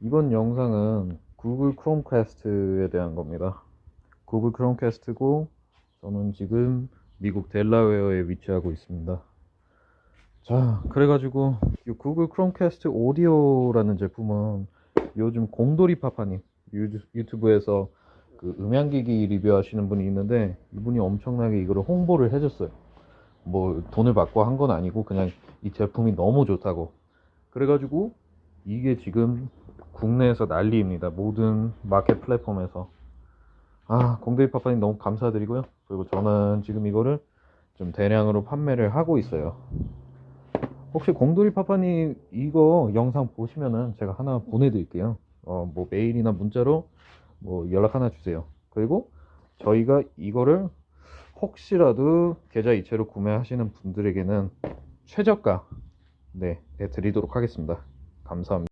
이번 영상은 구글 크롬캐스트에 대한 겁니다. 구글 크롬캐스트고 저는 지금 미국 델라웨어에 위치하고 있습니다. 자, 그래가지고 이 구글 크롬캐스트 오디오라는 제품은 요즘 공돌이 파파님 유- 유튜브에서 그 음향기기 리뷰하시는 분이 있는데 이분이 엄청나게 이거를 홍보를 해줬어요. 뭐 돈을 받고 한 건 아니고 그냥 이 제품이 너무 좋다고. 그래가지고 이게 지금 국내에서 난리입니다. 모든 마켓 플랫폼에서. 아, 공대리 파파님 너무 감사드리고요. 그리고 저는 지금 이거를 좀 대량으로 판매를 하고 있어요. 혹시 공돌이 파파님 이거 영상 보시면은 제가 하나 보내드릴게요. 어, 뭐 메일이나 문자로 뭐 연락 하나 주세요. 그리고 저희가 이거를 혹시라도 계좌 이체로 구매하시는 분들에게는 최저가 네, 네 드리도록 하겠습니다. 감사합니다.